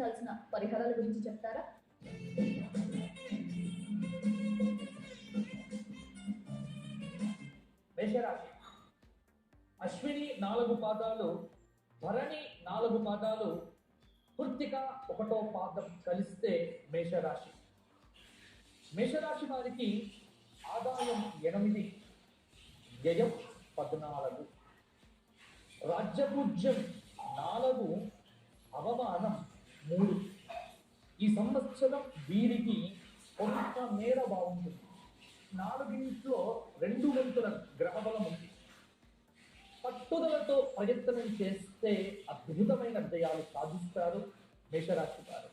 పాటించాల్సిన పరిహారాల గురించి చెప్తారా? మేషరాశి. అశ్విని నాలుగు పాదాలు భరణి నాలుగు పాదాలు కృత్తిక ఒకటో పాదం కలిస్తే మేషరాశి. మేషరాశి వారికి ఆదాయం ఎనిమిది వ్యయం పద్నాలుగు. రాజ్యపూజ్యం నాలుగు అవమానం మూడు. ఈ సంవత్సరం వీరికి కొంత మేర బాగుంటుంది. నాలుగింట్లో రెండు వంతుల గ్రహబలం ఉంది. పట్టుదలతో ప్రయత్నం చేస్తే అద్భుతమైన విజయాలు సాధిస్తారు మేషరాశి వారు.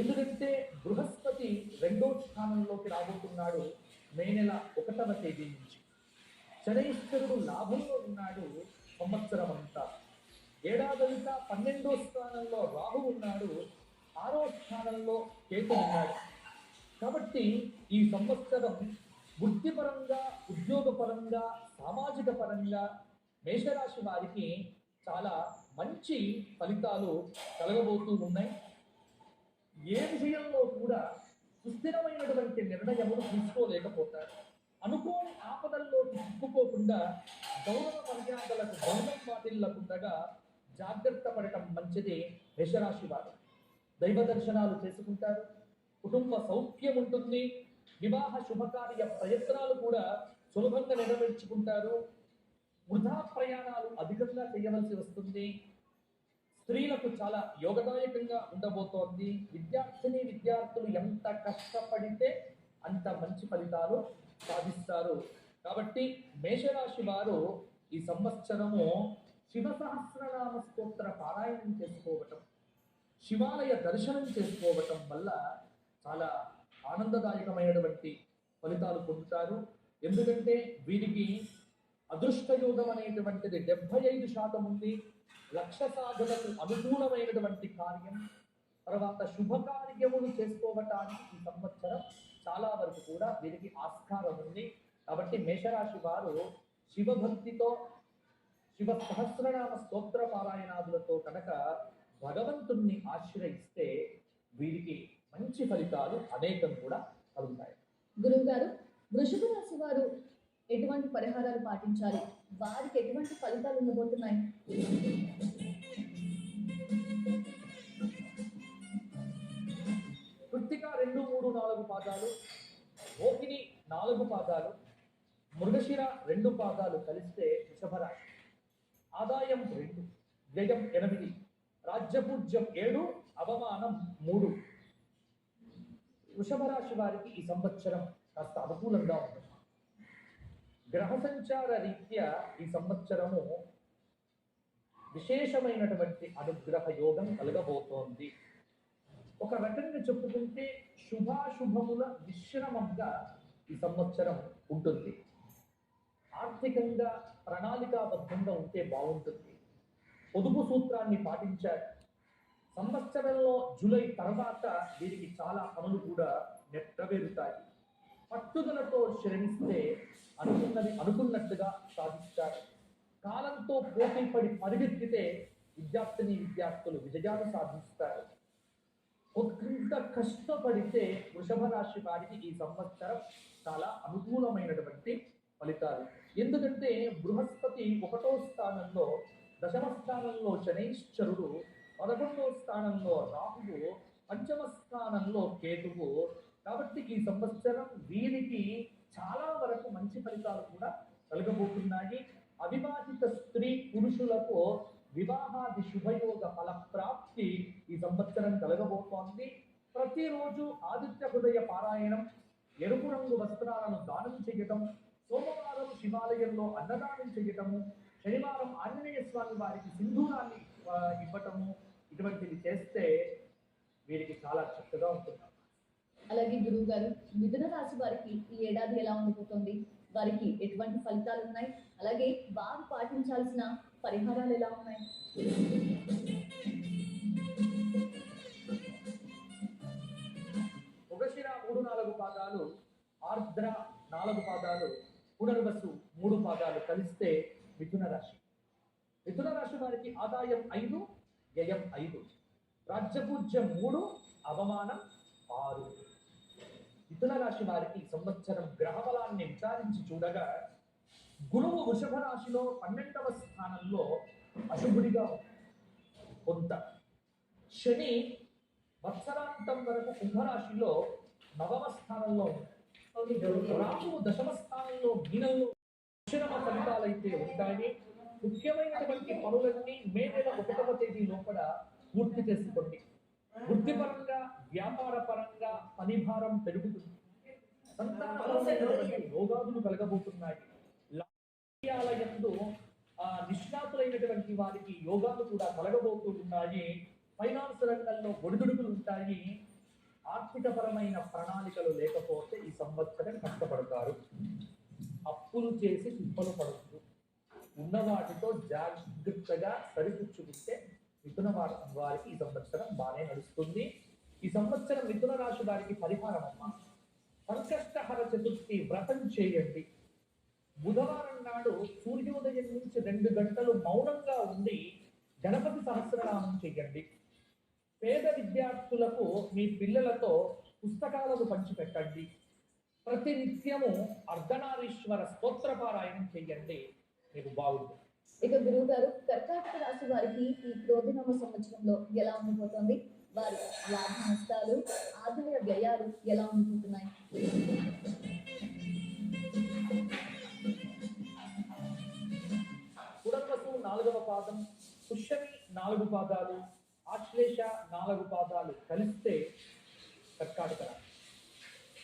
ఎందుకంటే బృహస్పతి రెండో స్థానంలోకి రాబోతున్నాడు మే నెల ఒకటవ తేదీ నుంచి. శనైశ్వరుడు లాభంలో ఉన్నాడు సంవత్సరం అంతా ఏడాదంతా పన్నెండో స్థానంలో రాహు ఉన్నాడు ఆరో స్థానంలో కేతు ఉన్నాడు. కాబట్టి ఈ సంవత్సరం వృత్తిపరంగా ఉద్యోగపరంగా సామాజిక పరంగా మేషరాశి వారికి చాలా మంచి ఫలితాలు కలగబోతూ ఉన్నాయి. ఏ విషయంలో కూడా సుస్థిరమైనటువంటి నిర్ణయములు తీసుకోలేకపోతారు. అనుకోని ఆపదల్లో చిక్కుకోకుండా గౌరవ మర్యాదలకు గౌరవం పాటిల్లకుండగా జాగ్రత్త పడటం మంచిది మేషరాశి వారు. దైవ దర్శనాలు చేసుకుంటారు. కుటుంబ సౌఖ్యం ఉంటుంది. వివాహ శుభకార్య ప్రయత్నాలు కూడా సులభంగా నెరవేర్చుకుంటారు. వృధా ప్రయాణాలు అధికంగా చేయవలసి వస్తుంది. స్త్రీలకు చాలా యోగదాయకంగా ఉండబోతోంది. విద్యార్థిని విద్యార్థులు ఎంత కష్టపడితే అంత మంచి ఫలితాలు సాధిస్తారు. కాబట్టి మేషరాశి వారు ఈ సంవత్సరము శివ సహస్రనామ స్తోత్ర పారాయణం చేసుకోవటం శివాలయ దర్శనం చేసుకోవటం వల్ల చాలా ఆనందదాయకమైనటువంటి ఫలితాలు పొందుతారు. ఎందుకంటే వీరికి అదృష్టయోగం అనేటువంటిది డెబ్బై ఐదు శాతం ఉంది. లక్ష సాధనకు అనుకూలమైనటువంటి కార్యం తర్వాత శుభకార్యములు చేసుకోవటానికి ఈ సంవత్సరం చాలా వరకు కూడా వీరికి ఆస్కారం ఉంది. కాబట్టి మేషరాశి వారు శివభక్తితో శివ సహస్రనామ స్తోత్ర పారాయణాదులతో కనుక భగవంతుణ్ణి ఆశ్రయిస్తే వీరికి మంచి ఫలితాలు అనేకం కూడా కలుగుతాయి. గురువు గారు వృషభ రాశి వారు ఎటువంటి పరిహారాలు పాటించాలి? వారికి ఎటువంటి ఫలితాలు ఉండబోతున్నాయి? కృత్తిక రెండు మూడు నాలుగు పాదాలు మోహిని నాలుగు పాదాలు మృగశిర రెండు పాదాలు కలిస్తే వృషభరాశి ఆదాయం రెండు వ్యయం ఎనిమిది రాజ్యపూజ్యం ఏడు అవమానం మూడు. వృషభ రాశి వారికి ఈ సంవత్సరం కాస్త అనుకూలంగా ఉంటుంది. గ్రహ సంచార రీత్యా ఈ సంవత్సరము విశేషమైనటువంటి అనుగ్రహ యోగం కలగబోతోంది. ఒక రకంగా చెప్పుకుంటే శుభాశుభముల మిశ్రమంగా ఈ సంవత్సరం ఉంటుంది. ఆర్థికంగా ప్రణాళికాబద్ధంగా ఉంటే బాగుంటుంది. పొదుపు సూత్రాన్ని పాటించాడు సంవత్సరంలో జూలై తర్వాత వీరికి చాలా పనులు కూడా నెట్టవేరుతాయి పట్టుదలతో శ్రమిస్తే అనుకున్నది అనుకున్నట్టుగా సాధిస్తారు. కాలంతో పోటీపడి పరిగెత్తితే విద్యార్థిని విద్యార్థులు విజయాలు సాధిస్తారు. కొంత కష్టపడితే వృషభ రాశి వారికి ఈ సంవత్సరం చాలా అనుకూలమైనటువంటి ఫలితాలు. ఎందుకంటే బృహస్పతి ఒకటో స్థానంలో దశమ స్థానంలో శనైశ్వరుడు పదకొండో స్థానంలో రాహువు పంచమ స్థానంలో కేతువు. కాబట్టి ఈ సంవత్సరం వీరికి చాలా వరకు మంచి ఫలితాలు కూడా కలగబోతున్నాయి. అవివాహిత స్త్రీ పురుషులకు వివాహాది శుభయోగ ఫల ప్రాప్తి ఈ సంవత్సరం కలగబోతోంది. ప్రతిరోజు ఆదిత్య హృదయ పారాయణం ఎరుపు రంగు వస్త్రాలను దానం చేయటం సోమవారం శివాలయంలో అన్నదానం చేయటము శనివారం ఆంజనేయ స్వామి వారికి సింధూరాన్ని ఇవ్వటము ఇటువంటివి చేస్తే వీరికి చాలా చక్కగా ఉంటుంది. అలాగే గురువు గారు మిథున రాశి వారికి ఈ ఏడాది ఎలా ఉండిపోతుంది? వారికి ఎటువంటి ఫలితాలు ఉన్నాయి? అలాగే వారు పాటించాల్సిన పరిహారాలు ఎలా ఉన్నాయి? మృగశిర మూడు నాలుగు పాదాలు ఆర్ద్ర నాలుగు పాదాలు పునర్వసు మూడు భాగాలు కలిస్తే మిథున రాశి. మిథున రాశి వారికి ఆదాయం ఐదు వ్యయం ఐదు. రాజ్యపూజ్యం మూడు అవమానం ఆరు. మిథున రాశి వారికి సంవత్సరం గ్రహబలాన్ని విచారించి చూడగా గురువు వృషభ రాశిలో పన్నెండవ స్థానంలో అశుభుడిగా కొంత. శని వత్సరాంతం వరకు కుంభరాశిలో నవమ స్థానంలో ఉంది. రాహువు దశమ స్థానంలో మీనంలో మిశ్రమ ఫలితాలైతే ఉంటాయి. ముఖ్యమైనటువంటి పనులన్నీ మే నెల ఒకటవ తేదీ లోపల పూర్తి చేసుకోండి. వృత్తిపరంగా వ్యాపార పరంగా పని భారం పెరుగుతుంది సంతానపరమైనటువంటి రోగాదులు కలగబోతున్నాయి. లాభాలయందు ఆ నిష్ణాతులైనటువంటి వారికి యోగాలు కూడా కలగబోతూ ఉన్నాయి. ఫైనాన్స్ రంగంలో ఒడిదుడుకులు ఉంటాయి. ఆర్థికపరమైన ప్రణాళికలు లేకపోతే ఈ సంవత్సరం కష్టపడతారు. అప్పులు చేసి తిప్పలు పడుతుంది ఉన్న వాటితో జాగ్రత్తగా సరిపుచ్చుకుంటే మిథున వారికి ఈ సంవత్సరం బాగానే నడుస్తుంది. ఈ సంవత్సరం మిథున రాశి వారికి పరిహారం అమ్మ. సంకష్టహర చతుర్థి వ్రతం చేయండి. బుధవారం నాడు సూర్యోదయం నుంచి రెండు గంటలు మౌనంగా ఉండి గణపతి సహస్రనామం చేయండి పేద విద్యార్థులకు మీ పిల్లలతో పుస్తకాలను పంచిపెట్టండి. ప్రతి నిత్యము అర్ధనారీశ్వర స్తోత్ర పారాయణం చేయండి మీకు బాగుంటుంది. ఇక గురువు గారు కర్కాటక రాశి వారికి ఈ క్రోధినామ సంవత్సరంలో ఎలా ఉండిపోతుంది? వారి లాభ నష్టాలు ఆదాయ వ్యయాలు ఎలా ఉండిపోతున్నాయి? పునర్వసు నాలుగవ పాదం పుష్యమి నాలుగు పాదాలు ఆశ్లేష నాలుగు పాదాలు కలిస్తే కర్కాటక రాశి.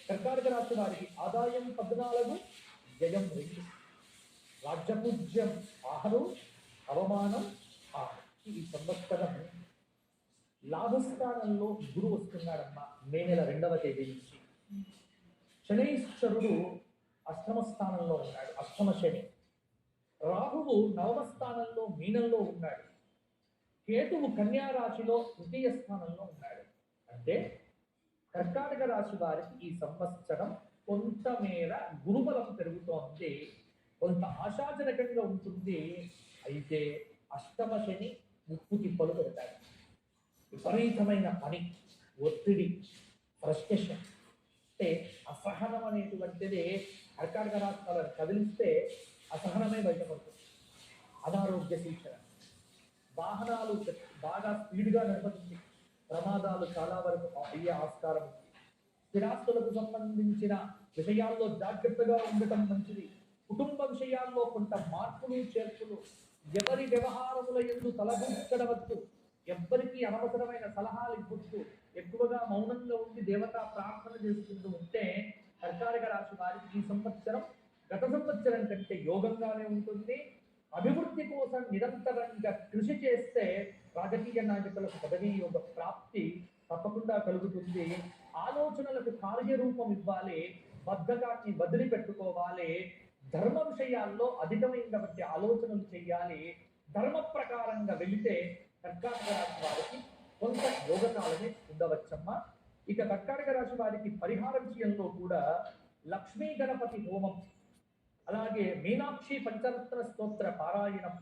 కర్కాటక రాశి వారికి ఆదాయం పద్నాలుగు జయం రెండు. రాజ్యపూజ్యం ఆహరు అవమానం ఆహరు ఈ సంవత్సరం లాభస్థానంలో గురు వస్తున్నాడమ్మా మే నెల రెండవ తేదీ నుంచి. శనైశ్వరుడు అష్టమ స్థానంలో ఉన్నాడు అష్టమ శని. రాహువు నవమ స్థానంలో మీనంలో ఉన్నాడు. కేతువు కన్యారాశిలో తృతీయ స్థానంలో ఉన్నాడు. అంటే కర్కాటక రాశి వారికి ఈ సంవత్సరం కొంతమేర గురుబలం పెరుగుతోంది. కొంత ఆశాజనకంగా ఉంటుంది. అయితే అష్టమ శని ముప్పు తిప్పలు పెడతాడు. విపరీతమైన పని ఒత్తిడి ఫ్రస్ట్రేషన్. అంటే అసహనం అనేటువంటిది కర్కాటక రాష్ట్రాలను కదిలిస్తే అసహనమే బయటపడుతుంది. అనారోగ్య శిక్షణ వాహనాలు బాగా స్పీడ్గా నడపతుంది ప్రమాదాలు చాలా వరకు అయ్యే ఆస్కారం ఉంది. స్థిరాస్తులకు సంబంధించిన విషయాల్లో జాగ్రత్తగా ఉండటం మంచిది. కుటుంబ విషయాల్లో కొంత మార్పులు చేర్పులు ఎవరి వ్యవహారముల ఎందు తలదూర్చడవద్దు ఎవ్వరికి అనవసరమైన సలహాలు ఇవ్వచ్చు ఎక్కువగా మౌనంగా ఉండి దేవతా ప్రార్థన చేసుకుంటూ ఉంటే కర్కాటక రాశి వారికి ఈ సంవత్సరం గత సంవత్సరం కంటే యోగంగానే ఉంటుంది. అభివృద్ధి కోసం నిరంతరంగా కృషి చేస్తే రాజకీయ నాయకులకు పదవీ యొక్క ప్రాప్తి తప్పకుండా కలుగుతుంది. ఆలోచనలకు కార్యరూపం ఇవ్వాలి. బద్ధకాన్ని వదిలిపెట్టుకోవాలి. ధర్మ విషయాల్లో అధికమైనటువంటి ఆలోచనలు చేయాలి. ధర్మ ప్రకారంగా వెళితే కర్కాటక రాశి వారికి కొంత యోగకాలమే ఉండవచ్చమ్మా. ఇక కర్కాటక రాశి వారికి పరిహార విషయంలో కూడా లక్ష్మీ గణపతి హోమం అలాగే మీనాక్షి పంచరత్న స్తోత్ర పారాయణం.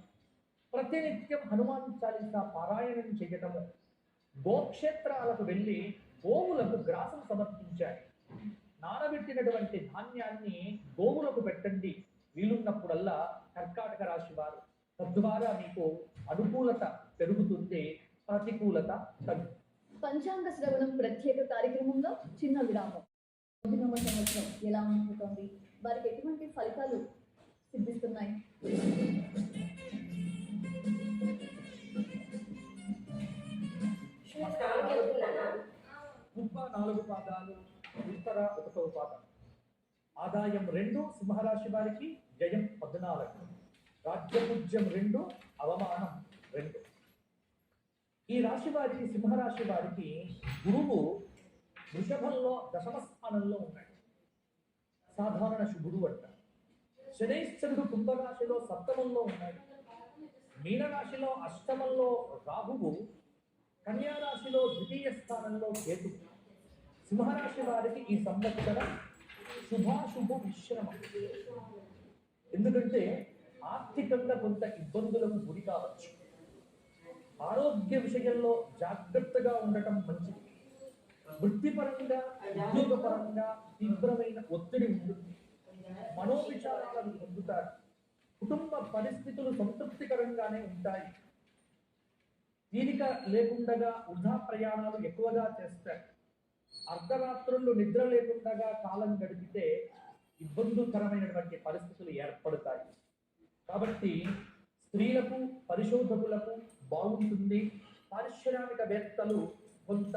ప్రతినిత్యం హనుమాన్ చాలీసా పారాయణం చేయటము గోక్షేత్రాలకు వెళ్ళి గోవులకు గ్రాసం సమర్పించాలి. నానబెట్టినటువంటి ధాన్యాన్ని గోవులకు పెట్టండి. వీలున్నప్పుడల్లా కర్కాటక రాశి వారు. తద్వారా మీకు అనుకూలత పెరుగుతుంది ప్రతికూలత తగ్గుతుంది పంచాంగ శ్రవణం ప్రత్యేక కార్యక్రమంలో చిన్న విరామం. సంవత్సరం ఎలా ఉండిపోతుంది వారికి ఎటువంటి ఫలితాలు సిద్ధిస్తున్నాయి? ముప్ప నాలుగు పాదాలు ఉత్తర ఒకటో పాదం. ఆదాయం రెండు సింహరాశి వారికి జయం పద్నాలుగు. రాజ్యపూజ్యం రెండు అవమానం రెండు. ఈ రాశి వారికి సింహరాశి వారికి గురువు వృషభంలో దశమ స్థానంలో ఉన్నాడు. సాధారణ శుభుడు అంట. శనైశ్వరుడు కుంభరాశిలో సప్తమంలో ఉన్నాడు. మీనరాశిలో అష్టమంలో రాహువు కన్యారాశిలో ద్వితీయ స్థానంలో కేతు. సింహరాశి వారికి ఈ సంవత్సరం శుభాశుభ మిశ్రమం. ఎందుకంటే ఆర్థికంగా కొంత ఇబ్బందులకు గురి కావచ్చు. ఆరోగ్య విషయంలో జాగ్రత్తగా ఉండటం మంచిది. వృత్తిపరంగా ఉద్యోగపరంగా తీవ్రమైన ఒత్తిడి ఉంటుంది మనోవిచారాలను పొందుతారు. కుటుంబ పరిస్థితులు సంతృప్తికరంగానే ఉంటాయి. తీరిక లేకుండా వృధా ప్రయాణాలు ఎక్కువగా చేస్తారు. అర్ధరాత్రులు నిద్ర లేకుండా కాలం గడిపితే ఇబ్బందికరమైనటువంటి పరిస్థితులు ఏర్పడతాయి. కాబట్టి స్త్రీలకు పరిశోధకులకు బాగుంటుంది. పారిశ్రామికవేత్తలు కొంత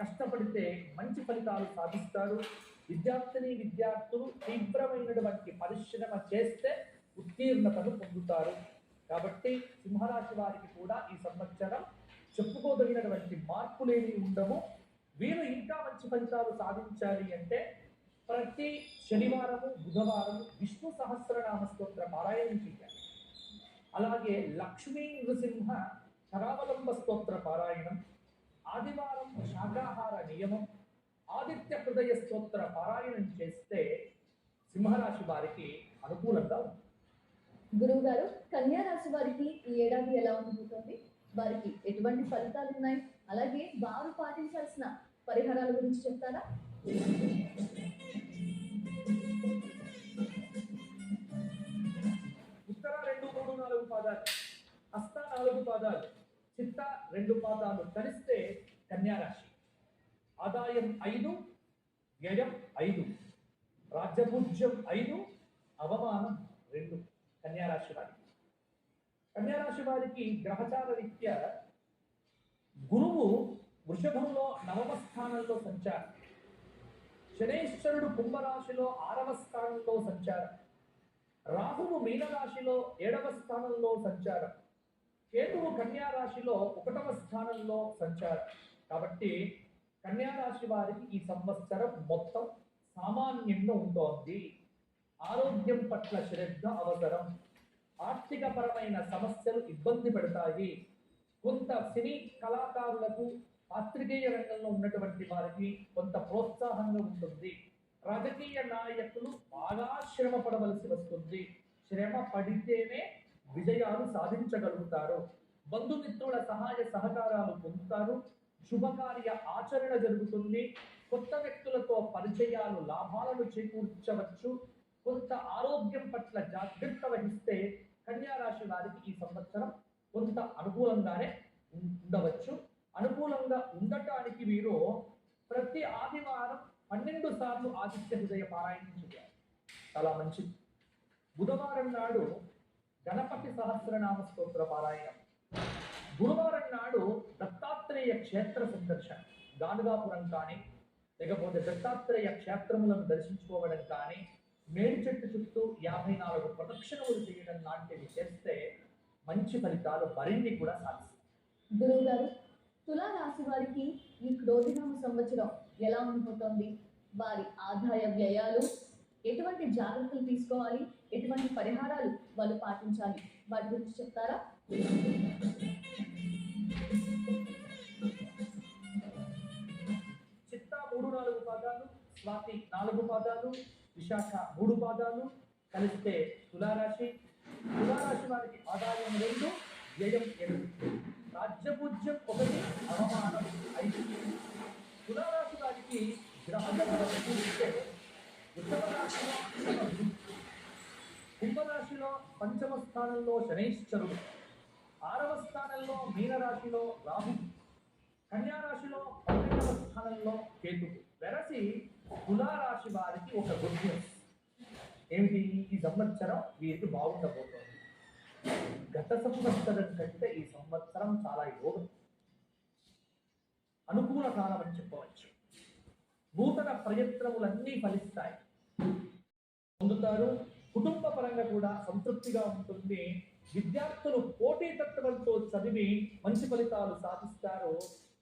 కష్టపడితే మంచి ఫలితాలు సాధిస్తారు. విద్యార్థిని విద్యార్థులు తీవ్రమైనటువంటి పరిశ్రమ చేస్తే ఉత్తీర్ణతను పొందుతారు. కాబట్టి సింహరాశి వారికి కూడా ఈ సంవత్సరం చెప్పుకోదగినటువంటి మార్పులేమి ఉండవు. వీరు ఇంకా మంచి ఫలితాలు సాధించాలి అంటే ప్రతి శనివారము బుధవారము విష్ణు సహస్రనామ స్తోత్ర పారాయణం చేయాలి. అలాగే లక్ష్మీ నృసింహ కరావలంబ స్తోత్ర పారాయణం ఆదివారం శాకాహార నియమం ఆదిత్య హృదయ స్తోత్ర పారాయణం చేస్తే సింహరాశి వారికి అనుకూలంగా ఉంటుంది. గురువు గారు కన్యా రాశి వారికి ఈ ఏడాది ఎలా ఉండబోతోంది వారికి ఎటువంటి ఫలితాలు ఉన్నాయి? అలాగే వారు పాటించాల్సిన పరిహారాల గురించి చెప్తారా? ఉత్తర రెండు మూడు నాలుగు పాదాలు హస్త నాలుగు పాదాలు చిత్త రెండు పాదాలు కలిస్తే కన్యారాశి ఆదాయం ఐదు వ్యయం ఐదు రాజ్యభూజ్యం ఐదు అవమానం రెండు. కన్యారాశి వారికి. కన్యారాశి వారికి గ్రహచార రీత్యా గురువు వృషభంలో నవమ స్థానంలో సంచారం. శనేశ్వరుడు కుంభరాశిలో ఆరవ స్థానంలో సంచారం. రాహువు మీనరాశిలో ఏడవ స్థానంలో సంచారం. కేతువు కన్యా రాశిలో ఒకటవ స్థానంలో సంచారం. కాబట్టి కన్యా రాశి వారికి ఈ సంవత్సరం మొత్తం సామాన్యంగా ఉంటోంది. ఆరోగ్యం పట్ల శ్రద్ధ అవసరం. ఆర్థికపరమైన సమస్యలు ఇబ్బంది పెడతాయి. కొంత సినీ కళాకారులకు పాత్రికేయ రంగంలో ఉన్నటువంటి వారికి కొంత ప్రోత్సాహంగా ఉంటుంది. రాజకీయ నాయకులు బాగా శ్రమ పడవలసి వస్తుంది. శ్రమ పడితేనే విజయాలు సాధించగలుగుతారు. బంధుమిత్రుల సహాయ సహకారాలు పొందుతారు. శుభకార్య ఆచరణ జరుగుతుంది. కొత్త వ్యక్తులతో పరిచయాలు లాభాలను చేకూర్చవచ్చు. కొంత ఆరోగ్యం పట్ల జాగ్రత్త వహిస్తే కన్యా రాశి వారికి ఈ సంవత్సరం కొంత అనుకూలంగానే ఉండవచ్చు. అనుకూలంగా ఉండటానికి వీరు ప్రతి ఆదివారం పన్నెండు సార్లు ఆదిత్య హృదయ పారాయణం చేయాలి. చాలా మంచిది. బుధవారం నాడు గణపతి సహస్రనామ స్తోత్ర పారాయణం. గురువారం నాడు దత్తాత్రేయ క్షేత్ర సందర్శన. గానుగాపురం కానీ లేకపోతే దత్తాత్రేయ క్షేత్రములను దర్శించుకోవడం కానీ మేడి చెట్టు చుట్టూ యాభై నాలుగు ప్రదక్షిణములు చేయడం లాంటివి చేస్తే మంచి ఫలితాలు మరిన్ని కూడా సాధిస్తాయి. గురువు గారు తులా రాశి వారికి ఈ క్రోధినామ సంవత్సరం ఎలా ఉండిపోతుంది? వారి ఆదాయ వ్యయాలు ఎటువంటి జాగ్రత్తలు తీసుకోవాలి? ఎటువంటి పరిహారాలు వాళ్ళు పాటించాలి? వాటి గురించి చెప్తారా? చిత్త మూడు నాలుగు పాదాలు స్వాతి నాలుగు పాదాలు విశాఖ మూడు పాదాలు. కలిస్తే తులారాశి. తులారాశి వారికి ఆదాయం రెండు వ్యయం ఎనిమిది రాజ్యపూజ్యం ఒకటి అవమానం ఐదు. తులారాశి వారికి గ్రహగతులను చూస్తే వృషభ రాశిలో కుంభరాశిలో పంచమ స్థానంలో శనైశ్వరుడు. ఆరవ స్థానంలో మీనరాశిలో రాహు కన్యా రాశిలో పన్నెండవ స్థానంలో కేతు వెరసి తులారాశి వారికి ఒక గుడ్ న్యూస్. ఏమిటి? ఈ సంవత్సరం వీరికి బాగుండబోతోంది. గత సంవత్సరం కంటే ఈ సంవత్సరం చాలా యోగం. అనుకూల కాలం అని చెప్పవచ్చు. నూతన ప్రయత్నములన్నీ ఫలిస్తాయి. పొందుతారు. కుటుంబ పరంగా కూడా సంతృప్తిగా ఉంటుంది. విద్యార్థులు పోటీతత్వంతో చదివి మంచి ఫలితాలు సాధిస్తారు.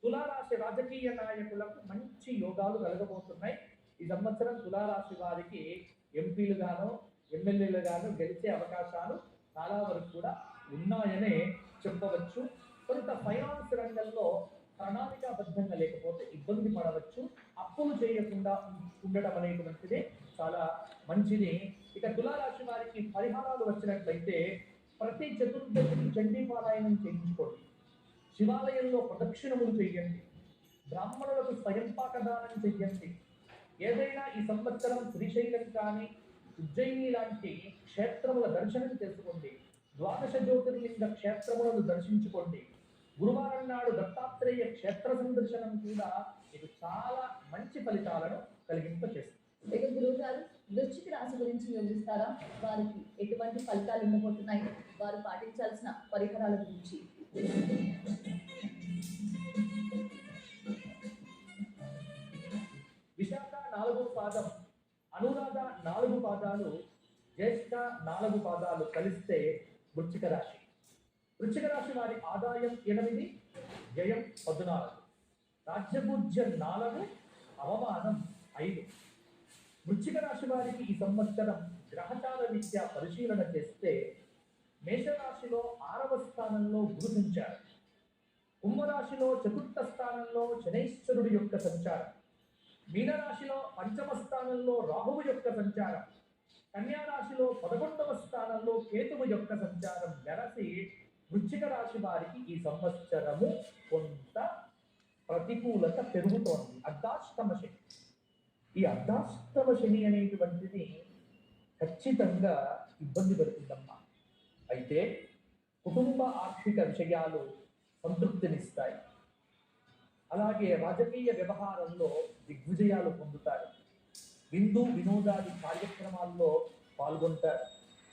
తులారాశి రాజకీయ నాయకులకు మంచి యోగాలు కలగబోతున్నాయి. ఈ సంవత్సరం తులారాశి వారికి ఎంపీలు గాను ఎమ్మెల్యేలు గాను గెలిచే అవకాశాలు చాలా వరకు కూడా ఉన్నాయనే చెప్పవచ్చు. కొంత ఫైనాన్స్ రంగంలో ప్రణాళికాబద్ధంగా లేకపోతే ఇబ్బంది పడవచ్చు. అప్పులు చేయకుండా ఉండటం ఉండడం అనేటువంటిది చాలా మంచిది. ఇక తులారాశి వారికి పరిహారాలు వచ్చినట్లయితే ప్రతి చతుర్దశికి చండీ పారాయణం చేయించుకోండి. శివాలయంలో ప్రదక్షిణములు చేయండి. బ్రాహ్మణులకు స్వయంపాక దానం చెయ్యండి ఏదైనా ఈ సంవత్సరం శ్రీశైలం కానీ ఉజ్జయిని లాంటి క్షేత్రముల దర్శనం చేసుకోండి. ద్వాదశ జ్యోతిర్లింగ క్షేత్రములను దర్శించుకోండి. గురువారం నాడు దత్తాత్రేయ క్షేత్ర సందర్శనం కూడా మీకు చాలా మంచి ఫలితాలను కలిగింపచేస్తుంది. గురువు గారు వృశ్చిక రాశి గురించి వివరిస్తారా వారికి ఎటువంటి ఫలితాలు ఉండబోతున్నాయి? వారు పాటించాల్సిన పరికరాల గురించి. విశాఖ నాలుగు పాదం అనురాధ నాలుగు పాదాలు జ్యేష్ఠ నాలుగు పాదాలు కలిస్తే వృశ్చిక రాశి. వృశ్చిక రాశి వారి ఆదాయం ఎనిమిది వ్యయం పద్నాలుగు. రాజ్యపూజ్యం నాలుగు అవమానం ఐదు. వృశ్చిక రాశి వారికి ఈ సంవత్సరం గ్రహచార రీత్యా పరిశీలన చేస్తే మేషరాశిలో ఆరవ స్థానంలో గురు సంచారం. కుంభరాశిలో చతుర్థ స్థానంలో శనైశ్వరుడు యొక్క సంచారం. మీనరాశిలో పంచమ స్థానంలో రాహువు యొక్క సంచారం. కన్యారాశిలో పదకొండవ స్థానంలో కేతువు యొక్క సంచారం వెరసి వృశ్చిక రాశి వారికి ఈ సంవత్సరము కొంత ప్రతికూలత పెరుగుతోంది. అర్ధాష్టమ శక్తి ఈ అర్ధాష్టమ శని అనేటువంటిది ఖచ్చితంగా ఇబ్బంది పెడుతుందమ్మా. అయితే కుటుంబ ఆర్థిక విషయాలు సంతృప్తినిస్తాయి. అలాగే రాజకీయ వ్యవహారంలో దిగ్విజయాలు పొందుతారు. విందు వినోదాది కార్యక్రమాల్లో పాల్గొంటారు.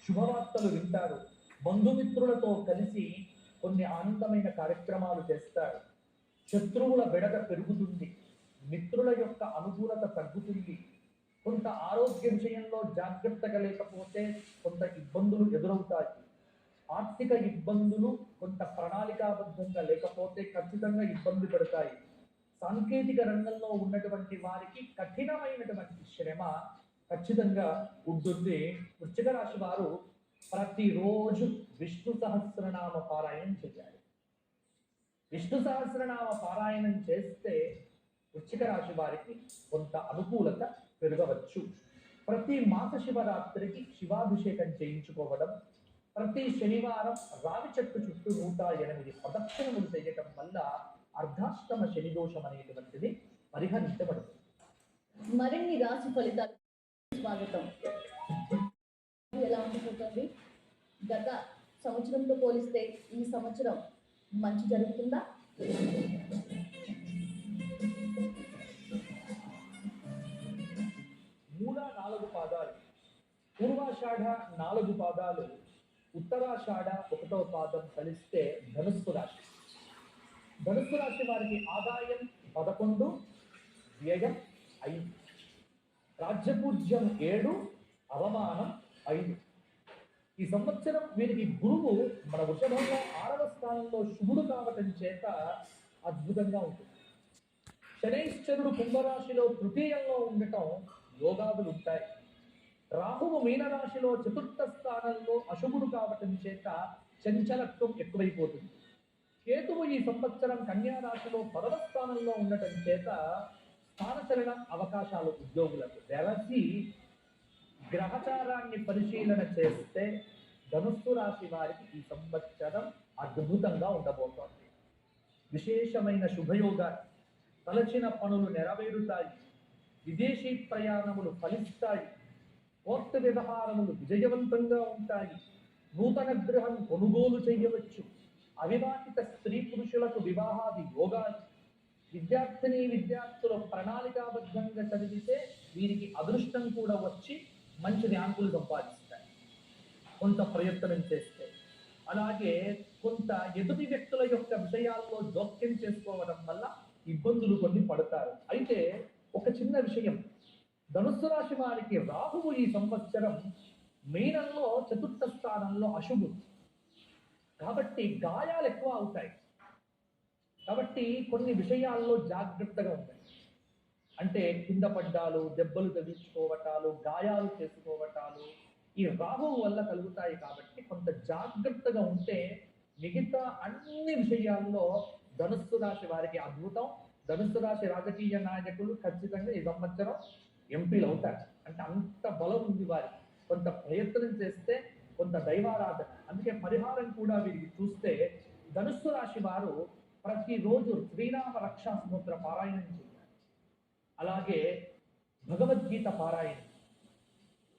శుభవార్తలు వింటారు. బంధుమిత్రులతో కలిసి కొన్ని ఆనందమైన కార్యక్రమాలు చేస్తారు. శత్రువుల బెడద పెరుగుతుంది. మిత్రుల యొక్క అనుకూలత తగ్గుతుంది. కొంత ఆరోగ్య విషయంలో జాగ్రత్తగా లేకపోతే కొంత ఇబ్బందులు ఎదురవుతాయి. ఆర్థిక ఇబ్బందులు కొంత ప్రణాళికాబద్ధంగా లేకపోతే ఖచ్చితంగా ఇబ్బంది పడతాయి. సాంకేతిక రంగంలో ఉన్నటువంటి వారికి కఠినమైనటువంటి శ్రమ ఖచ్చితంగా ఉంటుంది. వృశ్చిక రాశి వారు ప్రతిరోజు విష్ణు సహస్రనామ పారాయణం చేయాలి. విష్ణు సహస్రనామ పారాయణం చేస్తే వృశ్చిక రాశి వారికి కొంత అనుకూలత పెరగవచ్చు. ప్రతి మాస శివరాత్రికి శివాభిషేకం చేయించుకోవడం ప్రతి శనివారం రావి చెట్టు చుట్టూ నూట ఎనిమిది ప్రదక్షిణములు చేయటం వల్ల అర్ధాష్టమ శని దోషం అనేటువంటిది పరిహరించబడుతుంది. మరిన్ని రాశి ఫలితాలు స్వాగతం. ఎలా ఉండిపోతుంది? గత సంవత్సరంతో పోలిస్తే ఈ సంవత్సరం మంచి జరుగుతుందా? పూర్వాషాఢ నాలుగు పాదాలు ఉత్తరాషాఢ ఒకటో పాదం కలిస్తే ధనుస్సు రాశి. ధనుస్సు రాశి వారికి ఆదాయం పదకొండు వ్యయం ఐదు. రాజ్యపూజ్యం ఏడు అవమానం ఐదు. ఈ సంవత్సరం వీరికి గురువు మన వృషభంలో ఆరవ స్థానంలో శుభుడు కావటం చేత అద్భుతంగా ఉంటుంది. శనైశ్వరుడు కుంభరాశిలో తృతీయంలో ఉండటం యోగాదులు ఉంటాయి. రాహువు మీనరాశిలో చతుర్థ స్థానంలో అశుభుడు కావటం చేత చంచలత్వం ఎక్కువైపోతుంది. కేతువు ఈ సంవత్సరం కన్యా రాశిలో పదవ స్థానంలో ఉండటం చేత స్థానచలన అవకాశాలు ఉద్యోగులకు. వెలసి గ్రహచారాన్ని పరిశీలన చేస్తే ధనుస్సు రాశి వారికి ఈ సంవత్సరం అద్భుతంగా ఉండబోతోంది. విశేషమైన శుభయోగాలు తలచిన పనులు నెరవేరుతాయి. విదేశీ ప్రయాణములు ఫలిస్తాయి. కోర్టు వ్యవహారములు విజయవంతంగా ఉంటాయి. నూతన గృహం కొనుగోలు చేయవచ్చు. అవివాహిత స్త్రీ పురుషులకు వివాహాది యోగాలు విద్యార్థిని విద్యార్థులు ప్రణాళికాబద్ధంగా చదివితే వీరికి అదృష్టం కూడా వచ్చి మంచి ర్యాంకులు సంపాదిస్తాయి. కొంత ప్రయత్నం చేస్తే. అలాగే కొంత ఎదుటి వ్యక్తుల యొక్క విషయాల్లో జోక్యం చేసుకోవడం వల్ల ఇబ్బందులు కొన్ని పడతారు. అయితే ఒక చిన్న విషయం. ధనుస్సు రాశి వారికి రాహువు ఈ సంవత్సరం మీనంలో చతుర్థ స్థానంలో అశుభుడు కాబట్టి గాయాలు ఎక్కువ అవుతాయి. కాబట్టి కొన్ని విషయాల్లో జాగ్రత్తగా ఉంటాయి అంటే కింద పడ్డాలు దెబ్బలు తగిలించుకోవటాలు గాయాలు చేసుకోవటాలు ఈ రాహువు వల్ల కలుగుతాయి కాబట్టి కొంత జాగ్రత్తగా ఉంటే మిగతా అన్ని విషయాల్లో ధనుస్సు రాశి వారికి అద్భుతం. ధనుస్సు రాశి రాజకీయ నాయకులు ఖచ్చితంగా ఈ సంవత్సరం ఎంపీలు అవుతారు. అంటే అంత బలం ఉంది వారికి. కొంత ప్రయత్నం చేస్తే కొంత దైవారాధన. అందుకే పరిహారం కూడా వీరికి చూస్తే ధనుస్సు రాశి వారు ప్రతిరోజు శ్రీరామ రక్షా సముద్ర పారాయణం చేయాలి. అలాగే భగవద్గీత పారాయణం.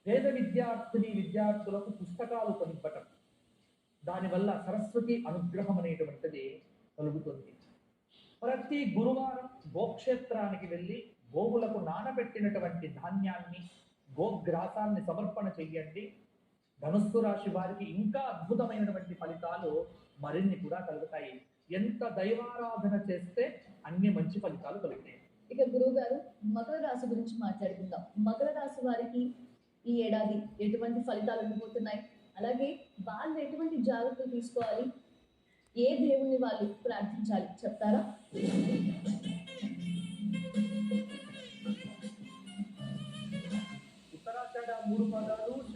పేద విద్యార్థిని విద్యార్థులకు పుస్తకాలు కొనివ్వటం. దానివల్ల సరస్వతి అనుగ్రహం అనేటువంటిది కలుగుతుంది. ప్రతి గురువారం గోక్షేత్రానికి వెళ్ళి గోవులకు నానబెట్టినటువంటి ధాన్యాన్ని గోగ్రాసాన్ని సమర్పణ చెయ్యండి. ధనుస్సు రాశి వారికి ఇంకా అద్భుతమైనటువంటి ఫలితాలు మరిన్ని కూడా కలుగుతాయి. ఎంత దైవారాధన చేస్తే అన్ని మంచి ఫలితాలు కలుగుతాయి. ఇక గురువు గారు మకర రాశి గురించి మాట్లాడుకుందాం. మకర రాశి వారికి ఈ ఏడాది ఎటువంటి ఫలితాలు ఉండబోతున్నాయి అలాగే వాళ్ళు ఎటువంటి జాగ్రత్తలు తీసుకోవాలి? ఏ దేవుణ్ణి వాళ్ళు ప్రార్థించాలి? చెప్తారా?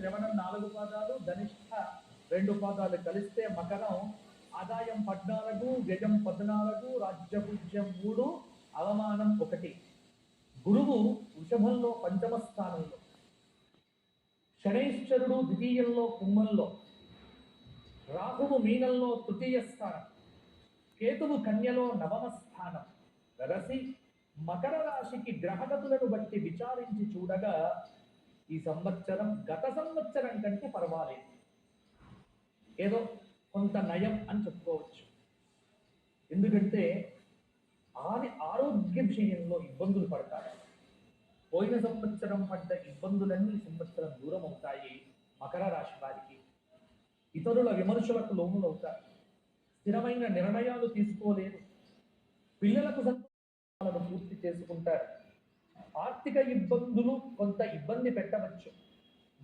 శ్రవణం నాలుగు పాదాలు ధనిష్ట రెండు పాదాలు కలిస్తే మకరం ఆదాయం పద్నాలుగు వ్యయం పద్నాలుగు రాజ్యపూజ్యం మూడు అవమానం ఒకటి. గురువు వృషభంలో పంచమ స్థానంలో శనైశ్వరుడు ద్వితీయంలో కుంభంలో రాహువు మీనంలో తృతీయ స్థానం కేతువు కన్యలో నవమ స్థానం. రసి మకర రాశికి గ్రహగతులను బట్టి విచారించి చూడగా ఈ సంవత్సరం గత సంవత్సరం కంటే పర్వాలేదు. ఏదో కొంత నయం అని చెప్పుకోవచ్చు. ఎందుకంటే ఆది ఆరోగ్య విషయంలో ఇబ్బందులు పడతారు. పోయిన సంవత్సరం పడ్డ ఇబ్బందులన్నీ సంవత్సరం దూరం అవుతాయి మకర రాశి వారికి. ఇతరుల విమర్శలకు లోములు అవుతారు స్థిరమైన నిర్ణయాలు తీసుకోలేరు. పిల్లలకు సంతోషాలను పూర్తి చేసుకుంటారు. ఆర్థిక ఇబ్బందులు కొంత ఇబ్బంది పెట్టవచ్చు.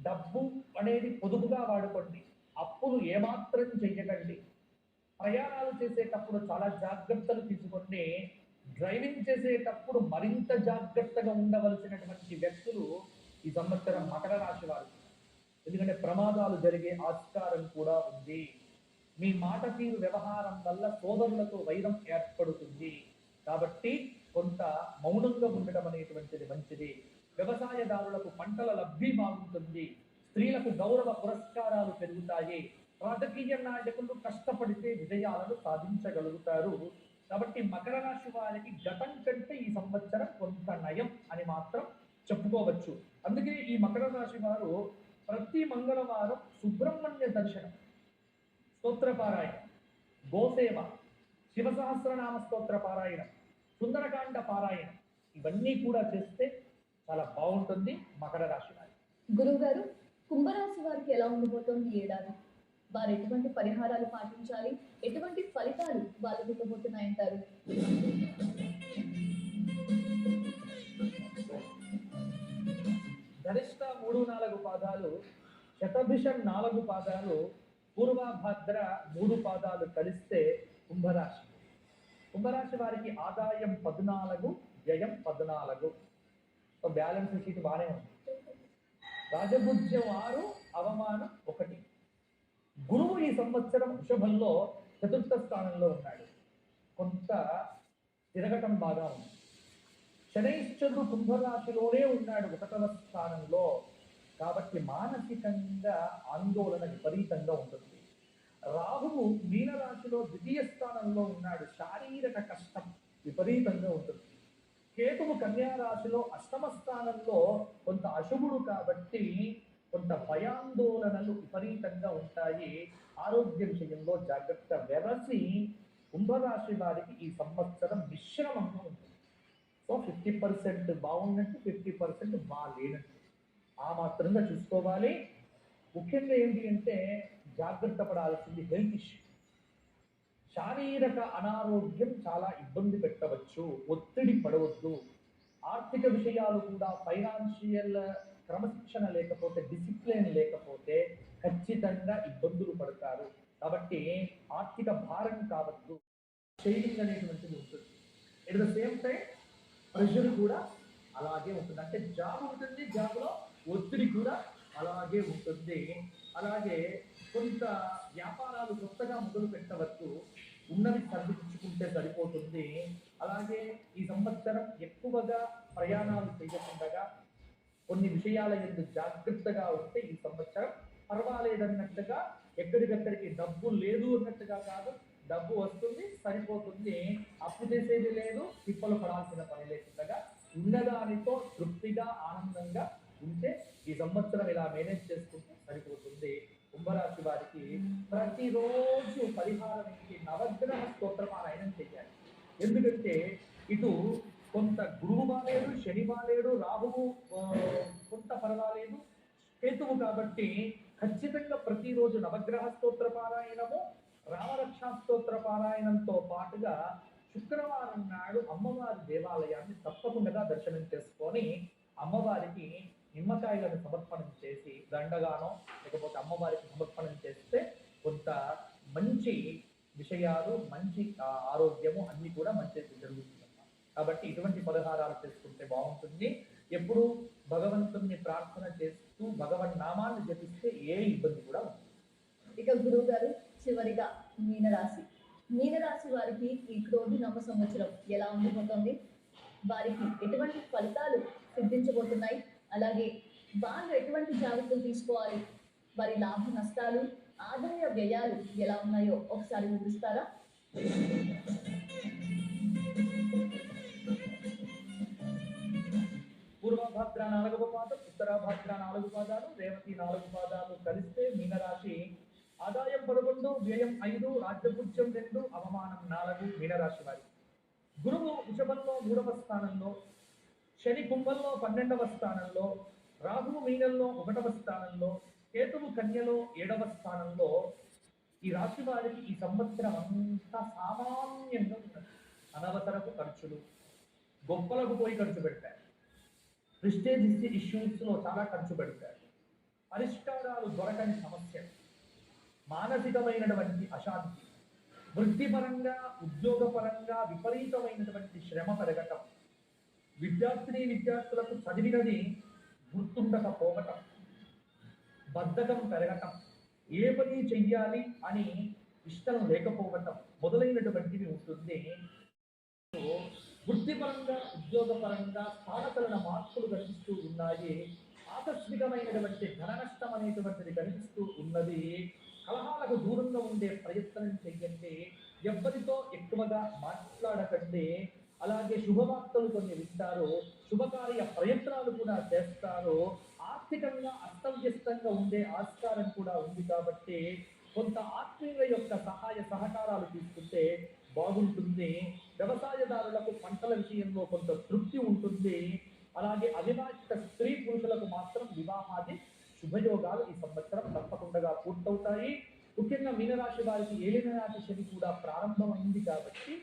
డబ్బు అనేది పొదుపుగా వాడుకోండి. అప్పులు ఏమాత్రం చెయ్యకండి. ప్రయాణాలు చేసేటప్పుడు చాలా జాగ్రత్తలు తీసుకోండి. డ్రైవింగ్ చేసేటప్పుడు మరింత జాగ్రత్తగా ఉండవలసినటువంటి వ్యక్తులు ఈ సంవత్సరం మకర రాశి వారు. ఎందుకంటే ప్రమాదాలు జరిగే ఆస్కారం కూడా ఉంది. మీ మాట తీరు వ్యవహారం వల్ల సోదరులతో వైరం ఏర్పడుతుంది. కాబట్టి కొంత మౌనంగా ఉండటం అనేటువంటిది మంచిది. వ్యవసాయదారులకు పంటల లబ్ధి బాగుంటుంది. స్త్రీలకు గౌరవ పురస్కారాలు పెరుగుతాయి. రాజకీయ నాయకులు కష్టపడితే విజయాలను సాధించగలుగుతారు. కాబట్టి మకర రాశి వారికి గతం కంటే ఈ సంవత్సరం కొంత నయం అని మాత్రం చెప్పుకోవచ్చు. అందుకే ఈ మకర రాశి వారు ప్రతి మంగళవారం సుబ్రహ్మణ్య దర్శనం స్తోత్ర పారాయణం గోసేవ శివ సహస్రనామ స్తోత్ర పారాయణం సుందరకాండ పారాయణం. ఇవన్నీ కూడా చేస్తే చాలా బాగుంటుంది మకర రాశి వారికి. గురువు గారు కుంభరాశి వారికి ఎలా ఉండబోతోంది ఏడాది? వారు ఎటువంటి పరిహారాలు పాటించాలి? ఎటువంటి ఫలితాలు వాళ్ళకు ఇవ్వబోతున్నాయంటారు ధనిష్ట మూడు నాలుగు పాదాలు శతభిషం నాలుగు పాదాలు పూర్వభద్ర మూడు పాదాలు కలిస్తే కుంభరాశి. కుంభరాశి వారికి ఆదాయం పద్నాలుగు వ్యయం పద్నాలుగు. సో బ్యాలెన్స్ షీట్ బాగానే ఉంది. రాజభుజ్యం ఆరు అవమానం ఒకటి. గురువు ఈ సంవత్సరం వృషభంలో చతుర్థ స్థానంలో ఉన్నాడు. కొంత తిరగటం బాగా ఉంది. శనైశ్చరుడు కుంభరాశిలోనే ఉన్నాడు ఒకటవ స్థానంలో. కాబట్టి మానసికంగా ఆందోళన విపరీతంగా ఉంటుంది. రాహువు మీనరాశిలో ద్వితీయ స్థానంలో ఉన్నాడు. శారీరక కష్టం విపరీతంగా ఉంటుంది. కేతువు కన్యారాశిలో అష్టమ స్థానంలో కొంత అశుభుడు కాబట్టి కొంత భయాందోళనలు విపరీతంగా ఉంటాయి. ఆరోగ్య విషయంలో జాగ్రత్త వెరసి కుంభరాశి వారికి ఈ సంవత్సరం మిశ్రమంగా ఉంటుంది. సో ఫిఫ్టీ పర్సెంట్ బాగున్నట్టు ఫిఫ్టీ పర్సెంట్ బాగాలేనట్టు ఆ మాత్రంగా చూసుకోవాలి. ముఖ్యంగా ఏంటి అంటే జాగ్రత్త పడాల్సింది హెల్త్ ఇష్యూ శారీరక అనారోగ్యం చాలా ఇబ్బంది పెట్టవచ్చు ఒత్తిడి పడవద్దు. ఆర్థిక విషయాలు కూడా ఫైనాన్షియల్ క్రమశిక్షణ లేకపోతే డిసిప్లిన్ లేకపోతే ఖచ్చితంగా ఇబ్బందులు పడతారు. కాబట్టి ఆర్థిక భారం కావద్దు. షేడింగ్ అనేటువంటిది ఉంటుంది. At the same time pressure కూడా అలాగే ఉంటుంది. అంటే జాబ్ ఉంటుంది జాబ్లో ఒత్తిడి కూడా అలాగే ఉంటుంది. అలాగే కొంత వ్యాపారాలు కొత్తగా మొదలు పెట్టవచ్చు ఉన్నది సర్దించుకుంటే సరిపోతుంది. అలాగే ఈ సంవత్సరం ఎక్కువగా ప్రయాణాలు చేయకుండా కొన్ని విషయాల ఎందు జాగ్రత్తగా ఉంటే ఈ సంవత్సరం పర్వాలేదన్నట్టుగా ఎక్కడికక్కడికి డబ్బు లేదు అన్నట్టుగా కాదు డబ్బు వస్తుంది సరిపోతుంది. అప్పు చేసేది లేదు తిప్పలు పడాల్సిన పని లేకుండా ఉన్నదానితో తృప్తిగా ఆనందంగా ఉంటే ఈ సంవత్సరం ఇలా మేనేజ్ చేసుకుంటే సరిపోతుంది. కుంభరాశి వారికి ప్రతిరోజు పరిహారం ఏంటి నవగ్రహ స్తోత్ర పారాయణం చేయాలి. ఎందుకంటే ఇటు కొంత గురువు బాలేడు శని బాలేడు రాహువు కొంత పర్వాలేదు కేతువు కాబట్టి ఖచ్చితంగా ప్రతిరోజు నవగ్రహ స్తోత్ర పారాయణము రామరక్షా స్తోత్ర పారాయణంతో పాటుగా శుక్రవారం నాడు అమ్మవారి దేవాలయాన్ని తప్పకుండా దర్శనం చేసుకొని అమ్మవారికి నిమ్మకాయలను సమర్పణం చేసి దండగానో లేకపోతే అమ్మవారికి సమర్పణం చేస్తే కొంత మంచి విషయాలు మంచి ఆరోగ్యము అన్ని కూడా మంచి జరుగుతుంది కాబట్టి ఇటువంటి పదహారాలు చేసుకుంటే బాగుంటుంది. ఎప్పుడు భగవంతుణ్ణి ప్రార్థన చేస్తూ భగవన్ నామాన్ని జపిస్తే ఏ ఇబ్బంది కూడా ఇక గురువు గారు చివరిగా మీనరాశి. మీనరాశి వారికి ఈ క్రోధి నవ సంవత్సరం ఎలా ఉండిపోతుంది? వారికి ఎటువంటి ఫలితాలు సిద్ధించబోతున్నాయి? అలాగే వాళ్ళు ఎటువంటి జాగ్రత్తలు తీసుకోవాలి? వారి లాభ నష్టాలు ఆదాయ వ్యయాలు ఎలా ఉన్నాయో ఒకసారి వివరిస్తారా? పూర్వభద్ర నాలుగవ పాదం ఉత్తరాభద్ర నాలుగు పాదాలు రేవతి నాలుగు పాదాలు కలిస్తే మీనరాశి. ఆదాయం పదకొండు వ్యయం ఐదు రాజ్యపుత్యం రెండు అవమానం నాలుగు మీనరాశి వారి. గురువు వృషభంలో మూడవ స్థానంలో శని కుంభంలో పన్నెండవ స్థానంలో రాహువు మీనంలో ఒకటవ స్థానంలో కేతువు కన్యలో ఏడవ స్థానంలో ఈ రాశి వారికి ఈ సంవత్సరం అంతా సామాన్యంగా ఉన్నది. అనవసరపు ఖర్చులు గొప్పలకు పోయి ఖర్చు పెట్టారు ప్రిస్టేజ్ ఇష్యూస్లో చాలా ఖర్చు పెడతారు. పరిష్కారాలు దొరకని సమస్య మానసికమైనటువంటి అశాంతి వృత్తిపరంగా ఉద్యోగపరంగా విపరీతమైనటువంటి శ్రమ పెరగటం విద్యార్థిని విద్యార్థులకు చదివినది గుర్తుండకపోవటం బద్ధకం పెరగటం ఏ పని చెయ్యాలి అని ఇష్టం లేకపోవటం మొదలైనటువంటివి ఉంటుంది. వృత్తిపరంగా ఉద్యోగపరంగా స్థానకలన మార్పులు కనిపిస్తూ ఉన్నాయి. ఆకస్మికమైనటువంటి ధన నష్టం అనేటువంటిది కనిపిస్తూ ఉన్నది. కలహాలకు దూరంగా ఉండే ప్రయత్నం చెయ్యండి. ఎవరితో ఎక్కువగా మాట్లాడకండి. అలాగే శుభవార్తలు కొన్ని వింటారో శుభకార్య ప్రయత్నాలు కూడా చేస్తారు ఆర్థికంగా అస్తవ్యస్తంగా ఉండే ఆస్కారం కూడా ఉంది కాబట్టి కొంత ఆత్మీయుల యొక్క సహాయ సహకారాలు తీసుకుంటే బాగుంటుంది. వ్యవసాయదారులకు పంటల విషయంలో కొంత తృప్తి ఉంటుంది. అలాగే అవివాహిత స్త్రీ పురుషులకు మాత్రం వివాహాది శుభయోగాలు ఈ సంవత్సరం తప్పకుండా పూర్తవుతాయి. ముఖ్యంగా మీనరాశి వారికి ఏలినరాశి శని కూడా ప్రారంభమైంది కాబట్టి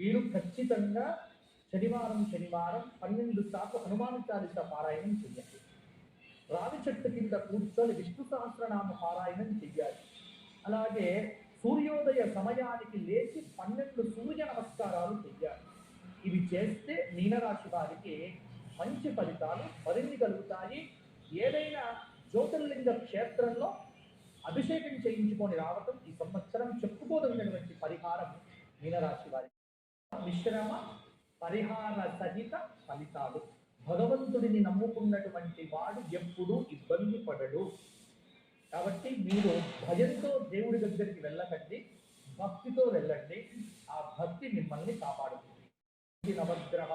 వీరు ఖచ్చితంగా శనివారం శనివారం పన్నెండు సార్లు హనుమాన్ చాలీస పారాయణం చెయ్యాలి. రావి చెట్టు కింద కూర్చొని విష్ణు సహస్రనామ పారాయణం చెయ్యాలి. అలాగే సూర్యోదయ సమయానికి లేచి పన్నెండు సూర్య నమస్కారాలు చెయ్యాలి. ఇవి చేస్తే మీనరాశి వారికి మంచి ఫలితాలు మరిన్ని కలుగుతాయి. ఏదైనా జ్యోతిర్లింగ క్షేత్రంలో అభిషేకం చేయించుకొని రావటం ఈ సంవత్సరం చెప్పుకోదగినటువంటి పరిహారం మీనరాశి వారికి. మిశ్రమ పరిహార సహిత ఫలితాలు. భగవంతుడిని నమ్ముకున్నటువంటి వాడు ఎప్పుడూ ఇబ్బంది పడడు. కాబట్టి మీరు భయంతో దేవుడి దగ్గరికి వెళ్ళకండి భక్తితో వెళ్ళండి ఆ భక్తి మిమ్మల్ని కాపాడుతుంది. నవగ్రహ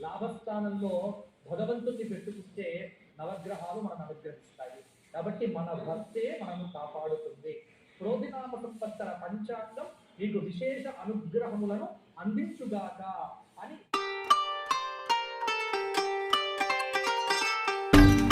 లాభస్థానంలో భగవంతుడిని పెట్టుకుంటే నవగ్రహాలు మనం అనుగ్రహిస్తాయి. కాబట్టి మన భక్తే మనము కాపాడుతుంది. క్రోధినామ సంపత్తర పంచాంగం మీకు విశేష అనుగ్రహములను అందించుగాక